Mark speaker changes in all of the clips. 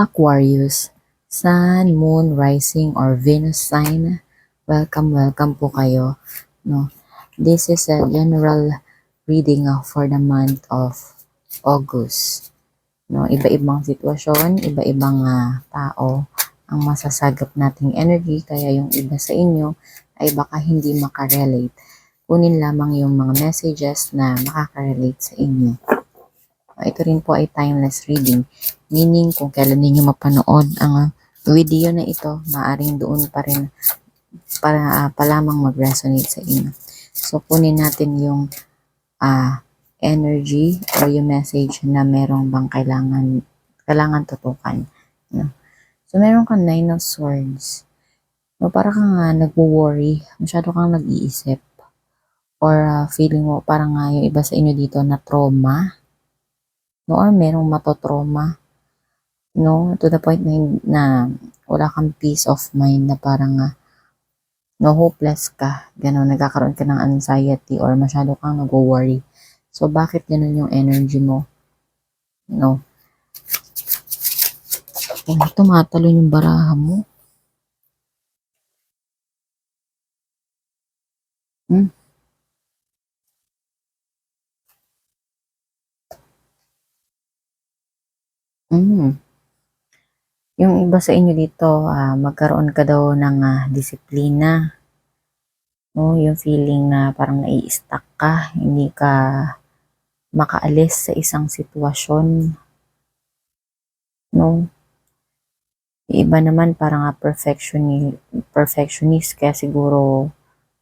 Speaker 1: Aquarius, Sun, Moon, Rising, or Venus sign, welcome, welcome po kayo. No? This is a general reading uh, for the month of August. No? Iba-ibang sitwasyon, iba-ibang ah, tao ang masasagap nating energy, kaya yung iba sa inyo ay baka hindi makarelate. Kunin lamang yung mga messages na makaka-relate sa inyo. Ito rin po ay timeless reading. Meaning, kung kailan ninyo mapanood ang video na ito, maaring doon pa rin para, ah, pa lamang mag-resonate sa inyo. So, kunin natin yung ah, energy or yung message na merong bang kailangan, kailangan tutukan. No? So, meron kang nine of swords. No, para kang nga nagwo-worry, masyado kang nag-iisip. Or ah, feeling mo parang nga yung iba sa inyo dito na trauma. No, or merong matotrauma. No, to the point na, na wala kang peace of mind na parang nga no hopeless ka. Ganon, nagkakaroon ka ng anxiety or masyado kang nag-worry. So, bakit ganun yung energy mo? No. Oh, tumatalon yung baraha mo. Hmm? Mm. Yung iba sa inyo dito, ah, magkaroon ka daw ng ah, disiplina. No, yung feeling na parang nai-stuck ka, hindi ka makaalis sa isang sitwasyon. No, iba naman parang ah, perfectionist, perfectionist kaya siguro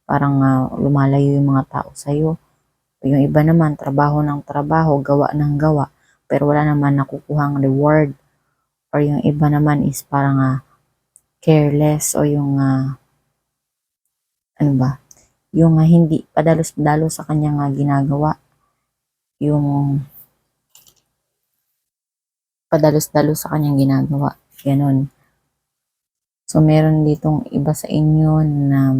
Speaker 1: parang ah, lumalayo yung mga tao sa'yo. Yung iba naman, trabaho ng trabaho, gawa ng gawa, pero wala naman nakukuhang reward. Or yung iba naman is parang ah, careless o yung ah, ano ba, yung ah, hindi padalos-dalos sa kanyang ah, ginagawa. Yung padalos-dalos sa kanyang ginagawa. Ganon. So, meron ditong iba sa inyo na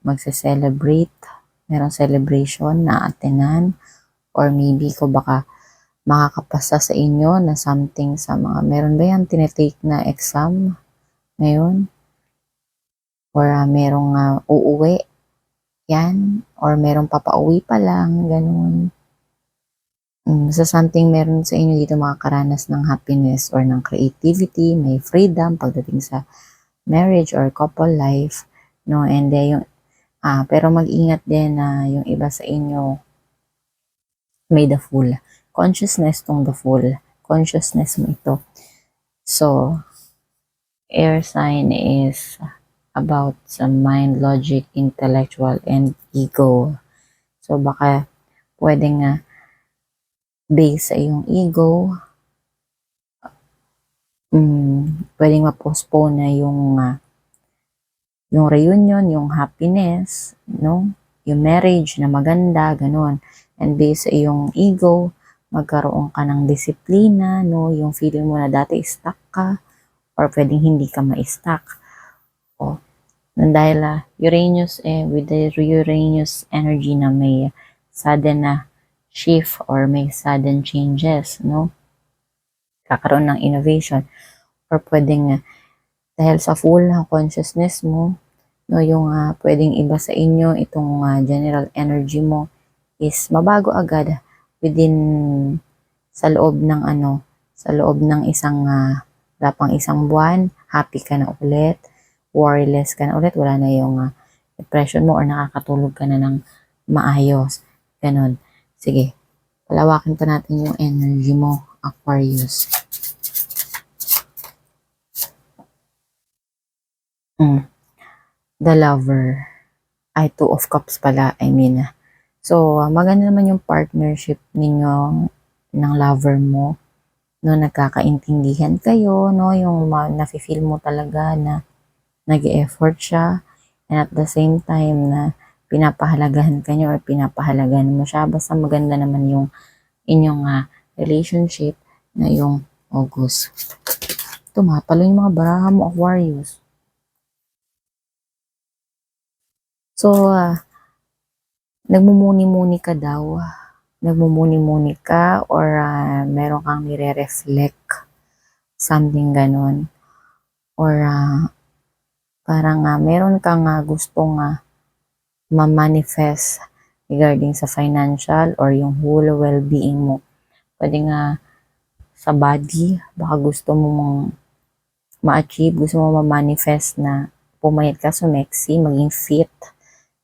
Speaker 1: magse-celebrate. Merong celebration na atenan. Or maybe ko baka makakapasa sa inyo na something sa mga, meron ba yan tinetake na exam ngayon? Or ah, merong ah, uuwi? Yan? Or merong papauwi pa lang? Ganun. Mm, sa something meron sa inyo dito makakaranas ng happiness or ng creativity, may freedom pagdating sa marriage or couple life, no? And then yung ah pero mag-ingat din na yung iba sa inyo may the full consciousness tong the full consciousness mo ito. So, air sign is about sa mind, logic, intellectual, and ego. So, baka pwedeng nga base sa iyong ego, mm, pwedeng ma-postpone na yung ah, yung reunion, yung happiness, no? Yung marriage na maganda, ganun. And based sa iyong ego, magkaroon ka ng disiplina, no? Yung feeling mo na dati stuck ka, or pwedeng hindi ka ma-stuck. O, nang dahil ah, Uranus, eh, with the Uranus energy na may sudden na shift or may sudden changes, no? Kakaroon ng innovation. Or pwedeng, ah, dahil sa full ah, consciousness mo, no, yung ah, pwedeng iba sa inyo, itong ah, general energy mo is mabago agad within sa loob ng ano, sa loob ng isang uh, pang isang buwan, happy ka na ulit, worryless ka na ulit, wala na yung ah, depression mo or nakakatulog ka na ng maayos. Ganon. Sige, palawakin pa natin yung energy mo, Aquarius. Mm. The lover. Ay, two of cups pala, I mean. So, ah, maganda naman yung partnership ninyo ng lover mo. No, nagkakaintindihan kayo, no, yung ma- nafe-feel mo talaga na nag-effort siya and at the same time na pinapahalagahan ka niya or pinapahalagahan mo siya. Basta maganda naman yung inyong ah, relationship na yung August. Tumatalo yung mga baraha mo, Aquarius. So, ah, nagmumuni-muni ka daw. Nagmumuni-muni ka or ah, meron kang nire-reflect something ganon. Or ah, parang nga meron kang nga gustong nga ma-manifest regarding sa financial or yung whole well-being mo. Pwede nga sa body, baka gusto mo mong ma-achieve, gusto mo ma-manifest na pumayat ka, sumexy, maging fit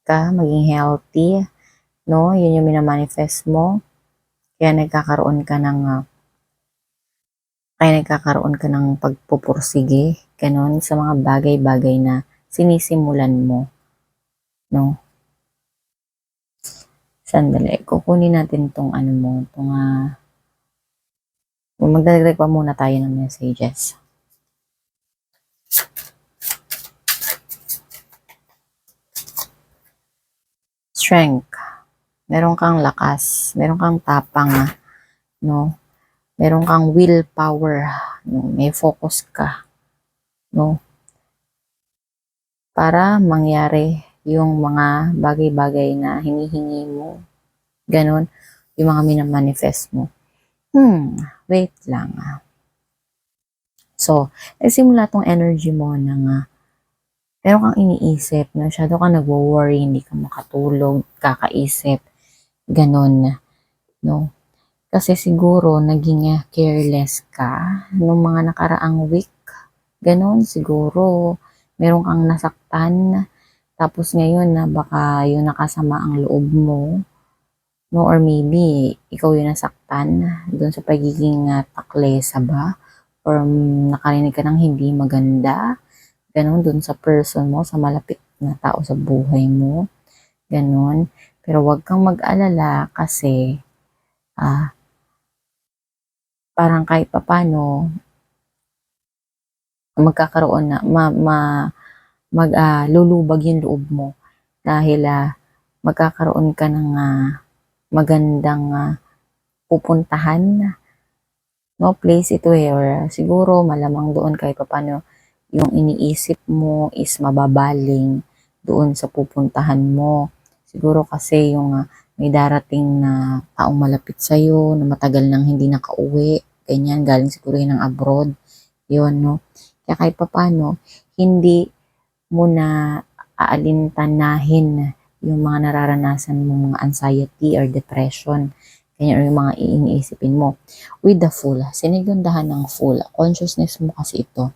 Speaker 1: ka, maging healthy, no? Yun yung minamanifest mo. Kaya nagkakaroon ka ng ah, kaya nagkakaroon ka ng pagpupursige, ganon, sa mga bagay-bagay na sinisimulan mo, no? Sandali, kukunin natin tong ano mo, tong ah, magdadagdag pa muna tayo ng messages. Strength. Meron kang lakas, meron kang tapang, no? Meron kang willpower, no? May focus ka, no? Para mangyari yung mga bagay-bagay na hinihingi mo. Ganon, yung mga minamanifest mo. Hmm, wait lang. ah. So, nagsimula tong energy mo na nga, meron kang iniisip, masyado ka nagwo-worry, hindi ka makatulog, kakaisip, ganon, no? Kasi siguro, naging ah, careless ka nung mga nakaraang week, ganon, siguro, meron kang nasaktan, tapos ngayon na baka yung nakasama ang loob mo, no? Or maybe, ikaw yung nasaktan doon sa pagiging uh, taklesa ba? Or um, nakarinig ka ng hindi maganda, ganon, doon sa person mo, sa malapit na tao sa buhay mo, ganon. Pero wag kang mag-alala kasi, ah, parang kahit papano, magkakaroon na, ma, ma, mag, ah, lulubag yung loob mo. Dahil ah, magkakaroon ka ng ah, magandang ah, pupuntahan no place it where siguro malamang doon kahit papano yung iniisip mo is mababaling doon sa pupuntahan mo siguro kasi yung ah, may darating na taong malapit sa'yo na matagal nang hindi nakauwi ganyan galing siguro yun ng abroad yun no kaya kahit papano hindi mo na aalintanahin yung mga nararanasan mo mga anxiety or depression ganyan or yung mga iniisipin mo with the full, sinigandahan ng full consciousness mo kasi ito.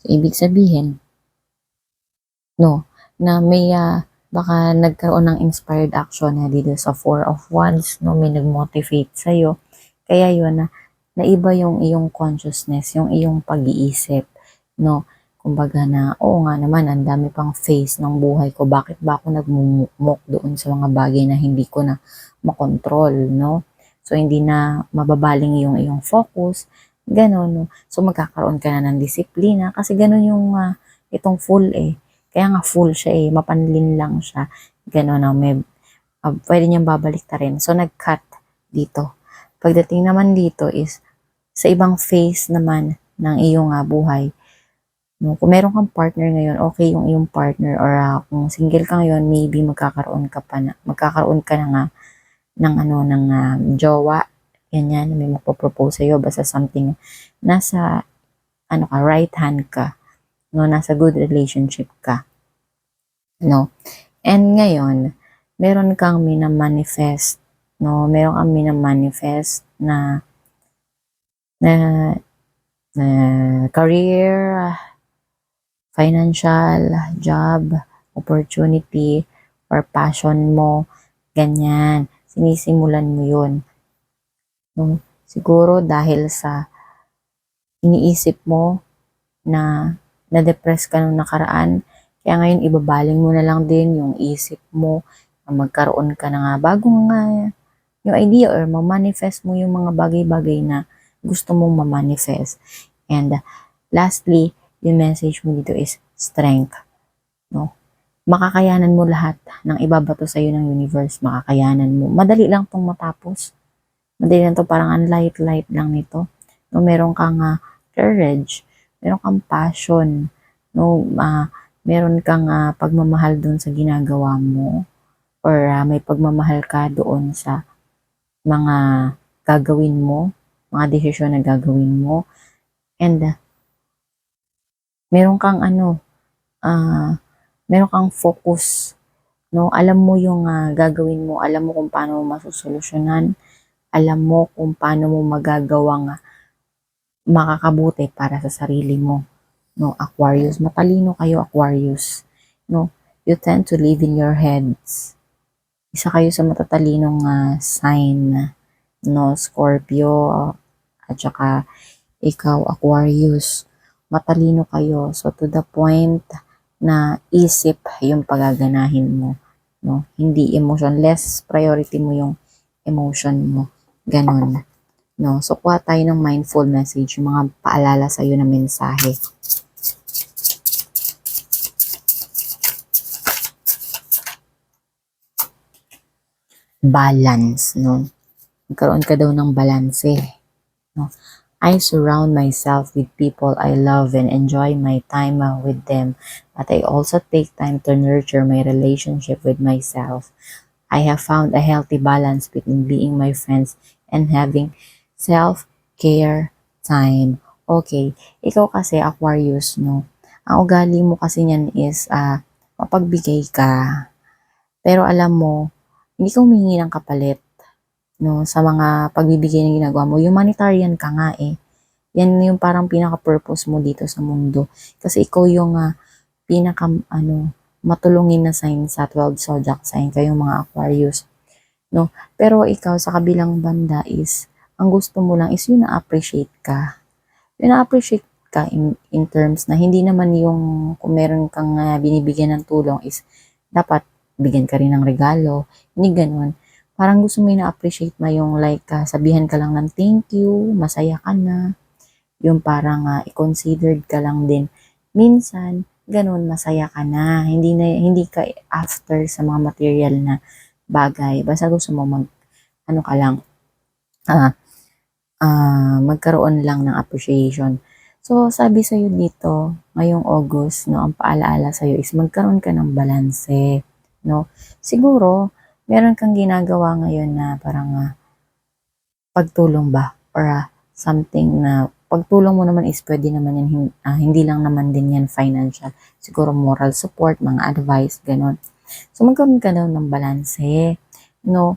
Speaker 1: So, ibig sabihin, no, na may ah, baka nagkaroon ng inspired action na dito sa Four of Wands, no, may nag-motivate sa'yo. Kaya yun, na, naiba yung iyong consciousness, yung iyong pag-iisip, no, kumbaga na, oo nga naman, ang dami pang phase ng buhay ko, bakit ba ako nagmumukmok doon sa mga bagay na hindi ko na makontrol, no? So, hindi na mababaling yung iyong focus. Ganon, no? So, magkakaroon ka na ng disiplina kasi ganon yung ah, itong full eh. Kaya nga full siya eh. Mapanlin lang siya. Ganon na may ah, pwede niyang babalik ta rin. So, nag-cut dito. Pagdating naman dito is sa ibang phase naman ng iyong ah, buhay. No, kung meron kang partner ngayon, okay yung iyong partner or ah, kung single ka ngayon, maybe magkakaroon ka pa na, magkakaroon ka na nga ng ano ng ah, jowa ganyan may magpo-propose sa'yo basta something nasa ano ka right hand ka no nasa good relationship ka no and ngayon meron kang minamanifest no meron kang minamanifest na na na career financial job opportunity or passion mo ganyan sinisimulan mo yun. No? Siguro dahil sa iniisip mo na na-depress ka nung nakaraan, kaya ngayon ibabaling mo na lang din yung isip mo na magkaroon ka na nga bagong nga yung idea or ma-manifest mo yung mga bagay-bagay na gusto mong ma-manifest. And lastly, yung message mo dito is strength. No? makakayanan mo lahat ng ibabato sa iyo ng universe, makakayanan mo. Madali lang tong matapos. Madali lang to parang ang light-light lang nito. No, meron kang uh, courage, meron kang passion, no, uh, meron kang uh, pagmamahal doon sa ginagawa mo or uh, may pagmamahal ka doon sa mga gagawin mo, mga desisyon na gagawin mo. And uh, meron kang ano, ah, meron kang focus, no? Alam mo yung ah, gagawin mo, alam mo kung paano mo masusolusyonan, alam mo kung paano mo magagawang ah, makakabuti para sa sarili mo, no? Aquarius, matalino kayo Aquarius, no? You tend to live in your heads. Isa kayo sa matatalinong ah, sign, no? Scorpio, at saka ikaw Aquarius. Matalino kayo. So to the point na isip yung pagaganahin mo, no? Hindi emotion. Less priority mo yung emotion mo. Ganon. No? So, kuha tayo ng mindful message, yung mga paalala sa'yo na mensahe. Balance, no? Magkaroon ka daw ng balanse. No? I surround myself with people I love and enjoy my time uh, with them, but I also take time to nurture my relationship with myself. I have found a healthy balance between being my friends and having self-care time. Okay, ikaw kasi Aquarius, no? Ang ugali mo kasi niyan is ah mapagbigay ka. Pero alam mo, hindi ka humingi ng kapalit no, sa mga pagbibigay na ginagawa mo. Humanitarian ka nga eh. Yan yung parang pinaka-purpose mo dito sa mundo. Kasi ikaw yung ah, pinaka, ano, matulungin na sign sa 12 zodiac sign, kayong mga Aquarius. No? Pero ikaw sa kabilang banda is, ang gusto mo lang is yun na-appreciate ka. Yun na-appreciate ka in, in terms na hindi naman yung kung meron kang ah, binibigyan ng tulong is dapat bigyan ka rin ng regalo. Hindi ganun parang gusto mo na-appreciate mo yung like, ah, sabihan ka lang ng thank you, masaya ka na, yung parang uh, i-considered ka lang din. Minsan, ganun, masaya ka na. Hindi, na, hindi ka after sa mga material na bagay. Basta gusto mo mag, ano ka lang, ah, ah, magkaroon lang ng appreciation. So, sabi sa'yo dito, ngayong August, no, ang paalaala sa'yo is magkaroon ka ng balanse, no. Siguro, meron kang ginagawa ngayon na parang uh, pagtulong ba or uh, something na pagtulong mo naman is pwede naman yan, uh, hindi lang naman din yan financial. Siguro moral support, mga advice, ganun. So magkaroon ka daw ng balanse. No?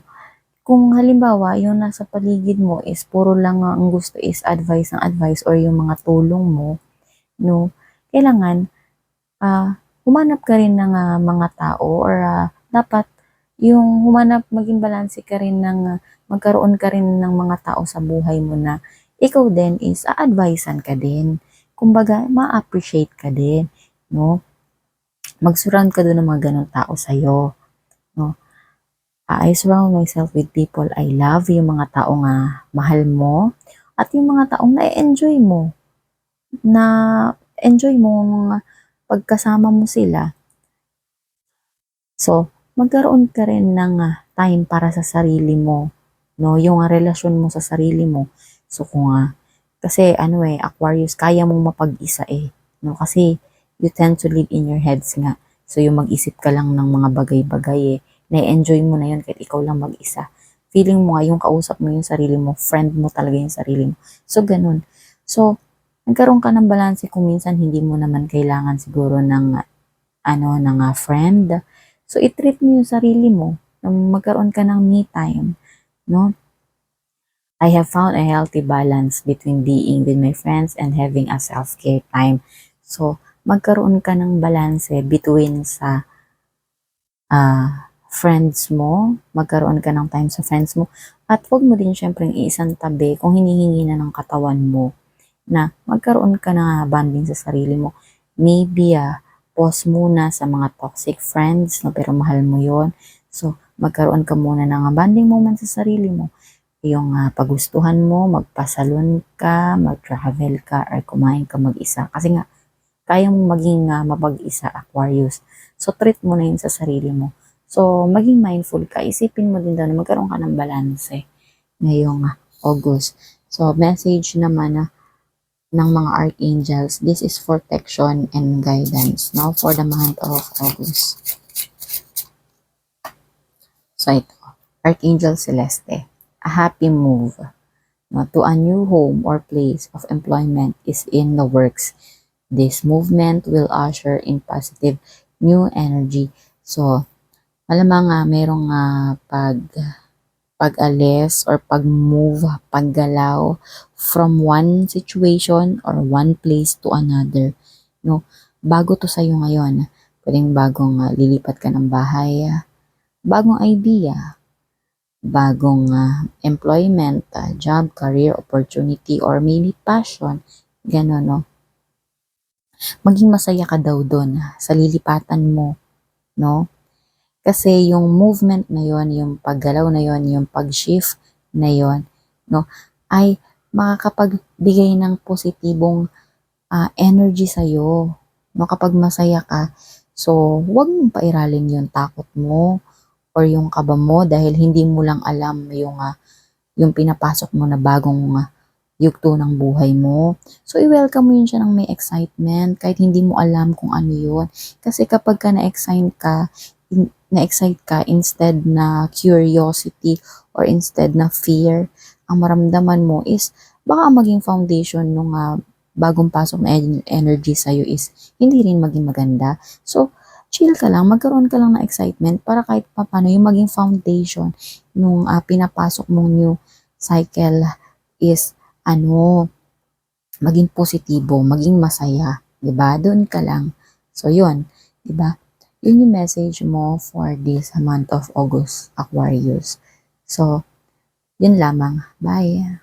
Speaker 1: Kung halimbawa, yung nasa paligid mo is puro lang ang gusto is advice ng advice or yung mga tulong mo, no? Kailangan, uh, humanap ka rin ng uh, mga tao or uh, dapat yung humanap, maging balanse ka rin ng, magkaroon ka rin ng mga tao sa buhay mo na ikaw din is a-advisean ka din. Kumbaga, ma-appreciate ka din, no? Mag-surround ka doon ng mga ganong tao sa'yo, no? I surround myself with people I love, yung mga tao nga mahal mo, at yung mga taong na-enjoy mo, na enjoy mo pagkasama mo sila. So, magkaroon ka rin ng uh, time para sa sarili mo, no? Yung uh, relasyon mo sa sarili mo. So kung uh, kasi ano eh, Aquarius, kaya mong mapag-isa eh, no? Kasi you tend to live in your heads nga. So yung mag-isip ka lang ng mga bagay-bagay eh, na-enjoy mo na yun kahit ikaw lang mag-isa. Feeling mo nga yung kausap mo yung sarili mo, friend mo talaga yung sarili mo. So ganun. So, nagkaroon ka ng balanse kung minsan hindi mo naman kailangan siguro ng ano, ng uh, friend, So, i-treat mo yung sarili mo magkaroon ka ng me time, no? I have found a healthy balance between being with my friends and having a self-care time. So, magkaroon ka ng balance between sa uh, friends mo, magkaroon ka ng time sa friends mo, at huwag mo din syempre iisang tabi kung hinihingi na ng katawan mo na magkaroon ka na bonding sa sarili mo. Maybe, uh, pause muna sa mga toxic friends, no, pero mahal mo yon So, magkaroon ka muna ng bonding moment sa sarili mo. Yung uh, pagustuhan mo, magpasalon ka, mag-travel ka, or kumain ka mag-isa. Kasi nga, kaya mong maging uh, mapag-isa Aquarius. So, treat mo na yun sa sarili mo. So, maging mindful ka. Isipin mo din daw na magkaroon ka ng balance ngayong August. So, message naman na uh, ng mga archangels. This is for protection and guidance no for the month of August. So ito, Archangel Celeste, a happy move no, to a new home or place of employment is in the works. This movement will usher in positive new energy. So, malamang nga merong ah, pag pag-alis or pag-move, paggalaw from one situation or one place to another. No? Bago to sa'yo ngayon. Pwedeng bagong ah, lilipat ka ng bahay, ah, bagong idea, bagong ah, employment, ah, job, career, opportunity, or maybe passion. Ganon, no? Maging masaya ka daw doon sa lilipatan mo, no? Kasi yung movement na yon, yung paggalaw na yon, yung pag-shift na yon, no, ay makakapagbigay ng positibong ah, energy sa'yo. No, kapag masaya ka, so huwag mong pairalin yung takot mo or yung kaba mo dahil hindi mo lang alam yung ah, yung pinapasok mo na bagong ah, yugto ng buhay mo. So, i-welcome mo yun siya ng may excitement kahit hindi mo alam kung ano yun. Kasi kapag ka na-excite ka, na-excite ka instead na curiosity or instead na fear, ang maramdaman mo is baka ang maging foundation nung ah, bagong pasok na en- energy sa'yo is hindi rin maging maganda. So, chill ka lang, magkaroon ka lang ng excitement para kahit papano yung maging foundation nung ah, pinapasok mong new cycle is ano, maging positibo, maging masaya, 'di ba? Doon ka lang. So 'yun, 'di ba? Yun yung message mo for this month of August, Aquarius. So, yun lamang. Bye.